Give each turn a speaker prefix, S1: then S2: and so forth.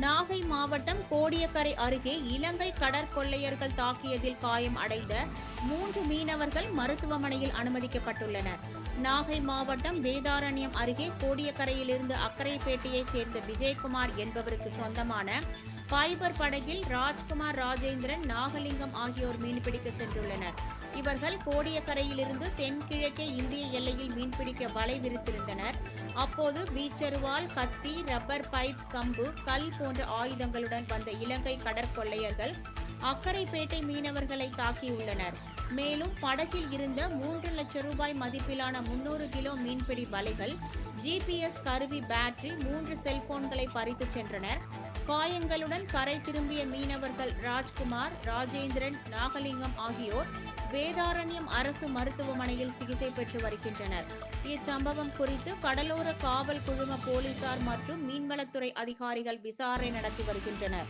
S1: நாகை மாவட்டம் கோடியக்கரை அருகே இலங்கை கடற்கொள்ளையர்கள் தாக்கியதில் காயம் அடைந்த மூன்று மீனவர்கள் மருத்துவமனையில் அனுமதிக்கப்பட்டுள்ளனர். நாகை மாவட்டம் வேதாரண்யம் அருகே கோடியக்கரையிலிருந்து அக்கரைப்பேட்டையைச் சேர்ந்த விஜயகுமார் என்பவருக்கு சொந்தமான ஃபைபர் படகில் ராஜ்குமார் ராஜேந்திரன் நாகலிங்கம் ஆகியோர் மீன்பிடிக்க சென்றுள்ளனர். இவர்கள் கோடியக்கரையிலிருந்து தென்கிழக்கே இந்திய எல்லையில் மீன்பிடிக்க வலை விரித்திருந்தனர். அப்போது வீச்சருவால் கத்தி ரப்பர் பைப் கம்பு கல் போன்ற ஆயுதங்களுடன் வந்த இலங்கை கடற்கொள்ளையர்கள் அக்கரைப்பேட்டை மீனவர்களை தாக்கியுள்ளனர். மேலும் படகில் இருந்த மூன்று லட்சம் ரூபாய் மதிப்பிலான முன்னூறு கிலோ மீன்பிடி வலைகள் ஜிபிஎஸ் கருவி பேட்டரி மூன்று செல்போன்களை பறித்துச் சென்றனர். காயங்களுடன் கரை திரும்பிய மீனவர்கள் ராஜ்குமார் ராஜேந்திரன் நாகலிங்கம் ஆகியோர் வேதாரண்யம் அரசு மருத்துவமனையில் சிகிச்சை பெற்று வருகின்றனர். இச்சம்பவம் குறித்து கடலோர காவல் குழும போலீசார் மற்றும் மீன்வளத்துறை அதிகாரிகள் விசாரணை நடத்தி வருகின்றனர்.